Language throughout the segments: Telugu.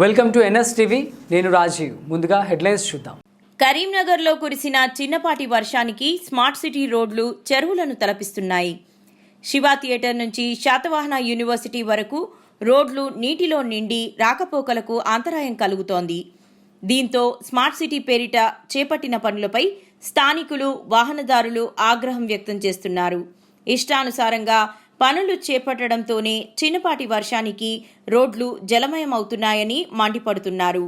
Welcome to NS TV. నేను రాజీవ్. ముందుగా హెడ్లైన్స్ చూద్దాం. కరీంనగర్లో కురిసిన చిన్నపాటి వర్షానికి స్మార్ట్ సిటీ రోడ్లు చెరువులను తలపిస్తున్నాయి. శివ థియేటర్ నుంచి శాతవాహన యూనివర్సిటీ వరకు రోడ్లు నీటిలో నిండి రాకపోకలకు అంతరాయం కలుగుతోంది. దీంతో స్మార్ట్ సిటీ పేరిట చేపట్టిన పనులపై స్థానికులు వాహనదారులు ఆగ్రహం వ్యక్తం చేస్తున్నారు. ఇష్టానుసారంగా పనులు చేపట్టడంతోనే చిన్నపాటి వర్షానికి రోడ్లు జలమయమవుతున్నాయని మండిపడుతున్నారు.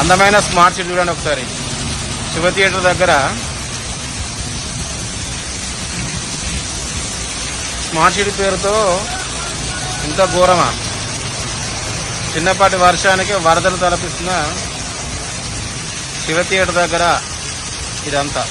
అందమైన స్మార్ట్ సిటీ చూడండి ఒకసారి. శివ థియేటర్ దగ్గర స్మార్ట్ సిటీ పేరుతో ఇంత ఘోరమా? చిన్నపాటి వర్షానికి వరదలు తలపిస్తున్న శివ థియేటర్ దగ్గర ఇదంతా.